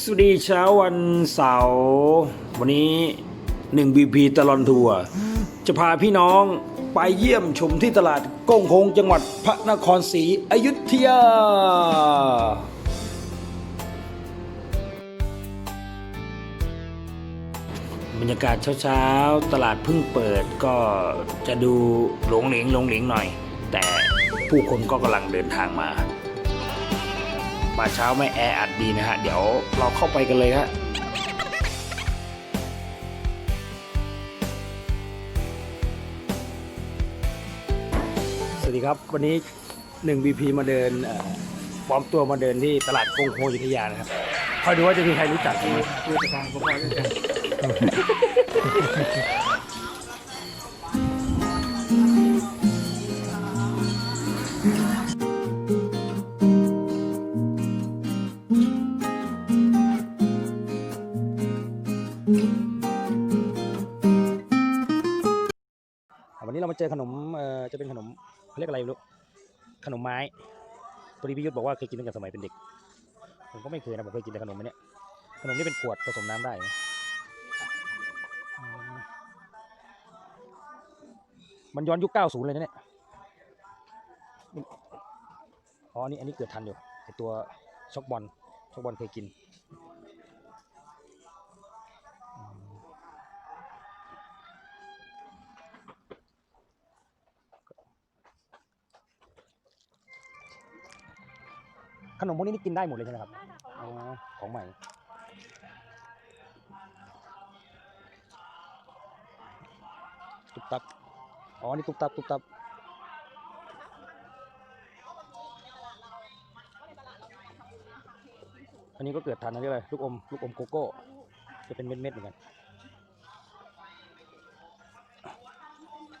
สวัสดีเช้าวันเสาร์วันนี้1 BP ตลอนทัวร์จะพาพี่น้องไปเยี่ยมชมที่ตลาดก้งคงจังหวัดพระนครศรีอยุธยา บรรยากาศเช้าๆ ตลาดเพิ่งเปิดก็จะดูหลงเหลงหลงเหลงหน่อย แต่ผู้คนก็กำลังเดินทางมา ป่าเช้าไม่แออัดดีนะฮะ เดี๋ยวเราเข้าไปกันเลยฮะสวัสดีครับ วันนี้ 1 BP มาเดินเอ่อปลอมตัวมาเดินที่ตลาดกงโฮยุธยานะครับคอยดูว่าจะมีใครรู้จักไหมรู้จักทางผมคอยรู้จัก จอขนมเอ่อจะเป็นขนมเขาเรียกอะไรไม่รู้ขนมไม้พอดีพี่ยุทธบอกว่าเคยกินตั้งแต่สมัยเป็นเด็ก ผมก็ไม่เคยนะผมเคยกินแต่ขนมอันเนี้ยขนมนี่เป็นขวดผสมน้ำได้นะมันย้อนยุค 90 เลยนะเนี่ยนี่อ๋ออันนี้อันนี้เกิดทันอยู่ไอตัวช็อกบอลช็อกบอลเคยกิน ขนมพวกนี้นี่กินได้หมดเลยใช่ไหมครับอ๋อของใหม่ ตุ๊บตับ อ๋อ นี่ตุ๊บตับตุ๊บตับ อันนี้ก็เกิดทันนะเรียกอะไรลูกอม ลูกอมโกโก้ จะเป็นเม็ดๆเหมือนกัน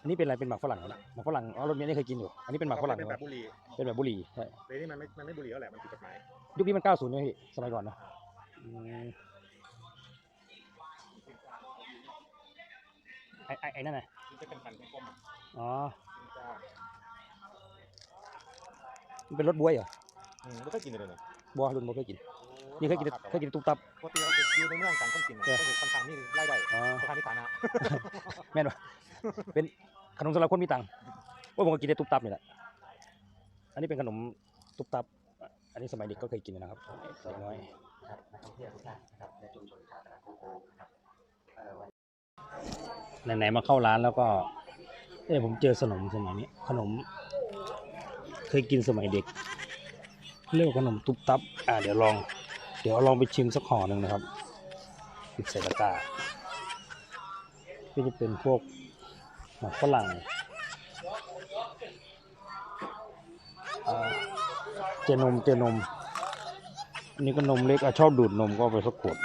อันนี้เป็นอะไรเป็นหมากฝรั่งเหรอนะหมากฝรั่งอ๋อรถเมล์นี่เคยกินอยู่ อันนี้เป็นหมากฝรั่งเป็นเหรแบอบบุหรี่เป็นแบบบุหรี่ใช่แต่นี่มันไม่มันไม่บุหรี่แล้วแหละมันผิดกฎหมายยุคนี้มัน 90เนี่ยพี่สมัยก่อนนะอืมไอ้ไอ้ไอ้นั่นไงมันจะเป็นพันธุ์กลมๆอะอ๋อมันจะมันเป็นรถบวยเหรออืมไม่เคยกินเลยเนี่ยบัวรุ่นบัวเคยกิน นี่เคยกินแต่เคยกินแต่ตุ๊บตับ ปกติเราจะอยู่ในเมืองการต้องกินเออ ก็คือค่อนข้างนี่ไล่ได้อ๋อค่อนข้างที่ฐานะแม่นปะเป็นขนมสำหรับคนมีตังค์โอ้ยผมก็กินแต่ตุ๊บตับนี่แหละอันนี้เป็นขนมตุ๊บตับ อันนี้สมัยเด็กก็เคยกินนะครับเด็กน้อยไหนๆมาเข้าร้านแล้วก็เอ้ยผมเจอขนมสมัยนี้ ขนม เคยกินสมัยเด็ก เรียกว่าขนมตุ๊บตับ อ่าเดี๋ยวลอง เดี๋ยวลองไปชิมสักห่อหนึ่งนะครับปิดใส่ตะกร้าก็จะเป็นพวกหมกฝรั่งเจนมเจนมอันนี้ก็นมเล็กอชอบดูดนมก็ไปสักขวด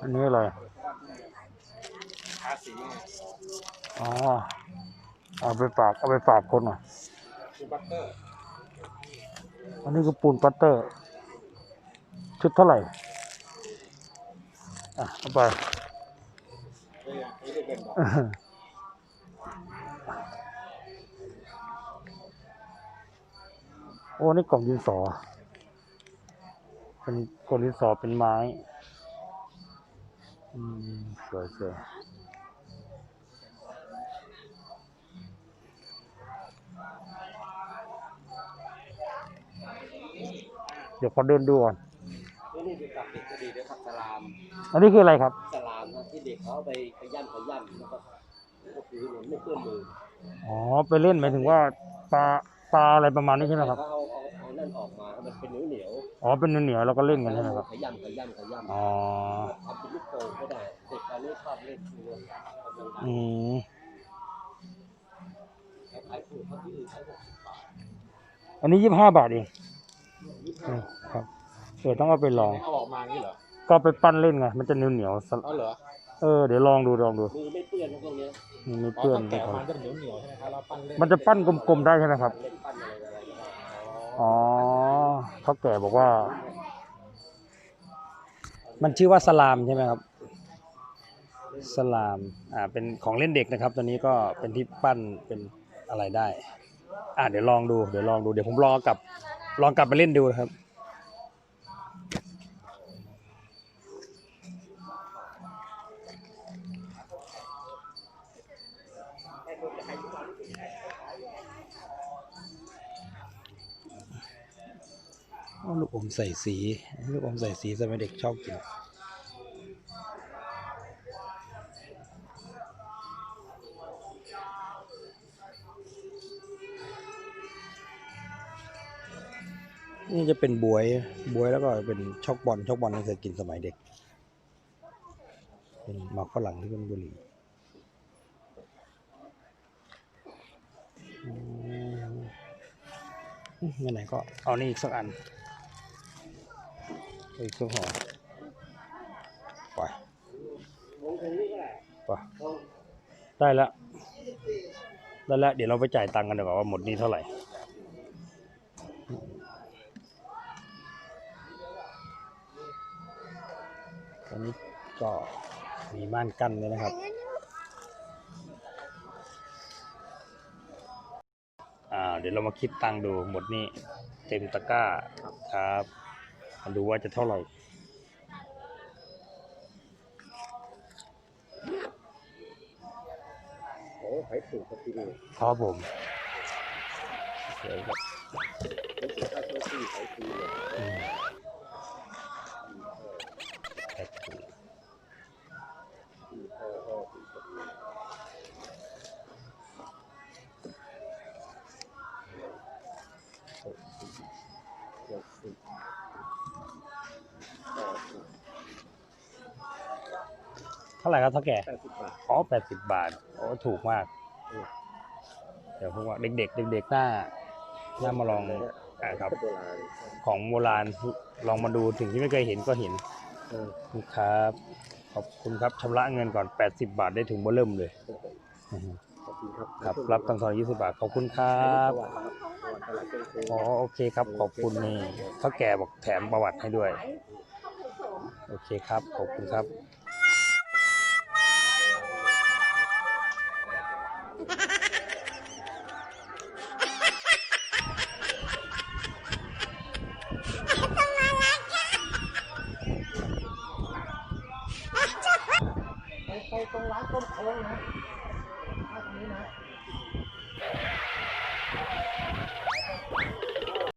อันนี้อะไรทาสีอ๋อเอาไปฝากเอาไปฝากคนหน่อยคือบัตเตอร์ อันนี้คือปูนปัตเตอร์ ชุดเท่าไหร่ อะเอาไปอ้ยอันนี้เป็นแบบโอ้ นี่กล่องดินสอ เป็นกล่องดินสอเป็นไม้ อืมสวยสวยเดี๋ยวขอเดินดูก่อนนี่เป็นกับเด็กก็ดีด้วยครับสลามอันนี้คืออะไรครับ สลามนะที่เด็กเขาเอาไปขย่ำขย่ำแล้วก็ก็คือเหมือนไม่เพื่อนมืออ๋อไปเล่นหมายถึงว่าปลาปลาอะไรประมาณนี้ใช่ไหมครับ เขาเอาเอาเอานั่นออกมาให้มันเป็นเหนียวเหนียวอ๋อเป็นเหนียวๆแล้วก็เล่นกันใช่ไหมครับ ขยำขยำขยำอ๋อ ทำเป็นลูกโป่งก็ได้เด็กต อนนี้ชอบเล่นคืออืมคล้ายๆผูกเขาที่อื่นใช้หกสิบบาทอันนี้ยี่สิบห้าบาทเองอืมครับเดี๋ยวต้องเอาไปลองเอาออกมางี้เหรอ ก็ไปปั้นเล่นไง มันจะเหนียวเหนียวๆสลเอาเหรอ เออ เดี๋ยวลองดูลองดูมือไม่เปื้อนนะพวกเนี้ยมันไม่อ๋อเพื่อนถ้าไม่แกะพอมันจะเหนียวเหนียวๆใช่ไหมครับเราปั้นเล่น มันจะปั้นกลมๆได้ใช่ไหมครับเล่นปั้นอะไรอะไรก็ได้อ๋อเขาแก่บอกว่า มันชื่อว่าสลามใช่ไหมครับ สลามอ่าเป็นของเล่นเด็กนะครับ ตัวนี้ก็เป็นที่ปั้นเป็นอะไรได้ อ่าเดี๋ยวลองดูเดี๋ยวลองดูเดี๋ยวผมลองกลับลองกลับไปเล่นดูนะครับ ลูกอมใส่สี ลูกอมใส่สีสมัยเด็กชอบกิน นี่จะเป็นบวยบวยแล้วก็เป็นช็อกบอลช็อกบอลที่เคยกินสมัยเด็ก เป็นหมากฝรั่งที่เป็นบุหรี่อืมอืมไหนก็เอานี่อีกสักอันอีกสักห่อไปวงได้ไปได้แล้วได้แล้วเดี๋ยวเราไปจ่ายตังค์กันดีกว่าว่าหมดนี้เท่าไหร่ ตอนนี้ก็มีม่านกั้นเลยนะครับอ่าเดี๋ยวเรามาคิดตังค์ดูหมดนี่เต็มตะกร้าครับมาดูว่าจะเท่าไหร่โอ้ขายถูกครับที่นี่ครับผมเดี๋ยวครับ เท่าไหร่ครับเท่าแก่แปดสิบบาทอ๋อแปดสิบบาทโอ้ถูกมาก เดี๋ยวพวกว่าเด็กๆเด็กๆหน้าหน้ามาลองอ่าครับ โบราณของโบราณลองมาดูถึงที่ไม่เคยเห็นก็เห็นเออนี่ครับ ขอบคุณครับชำระเงินก่อน 80 บาทได้ถึงเบอร์เริ่มเลยอือฮึขอบคุณครับครับ รับตังค์ทอน20 บาท ขอบคุณครับสวัสดีครับสวัสดีตลาดเครื่องซื้ออ๋อโอเคครับ ขอบคุณนี่เท่าแก่บอกแถมประวัติให้ด้วย โอเคครับ ขอบคุณครับ